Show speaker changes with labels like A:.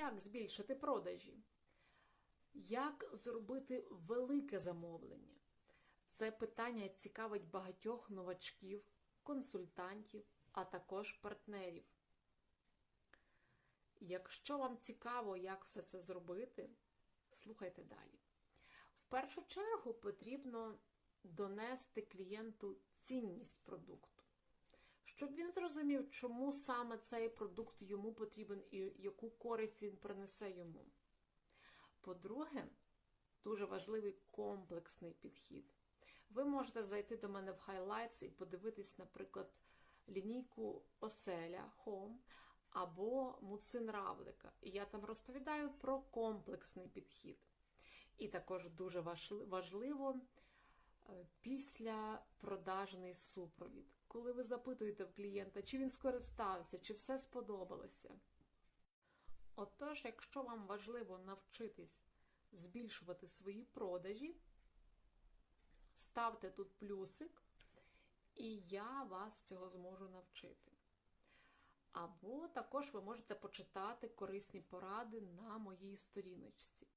A: як збільшити продажі? Як зробити велике замовлення? Це питання цікавить багатьох новачків, консультантів, а також партнерів. Якщо вам цікаво, як все це зробити, слухайте далі. В першу чергу потрібно донести клієнту цінність продукту, щоб він зрозумів, чому саме цей продукт йому потрібен і яку користь він принесе йому. По-друге, дуже важливий комплексний підхід. Ви можете зайти до мене в Highlights і подивитись, наприклад, лінійку Оселя Home або Муцин Равлика. І я там розповідаю про комплексний підхід. І також дуже важливо е, після продажний супровід, коли ви запитуєте в клієнта, чи він скористався, чи все сподобалося. Отож, якщо вам важливо навчитись збільшувати свої продажі, ставте тут плюсик, і я вас цього зможу навчити. Або також ви можете почитати корисні поради на моїй сторіночці.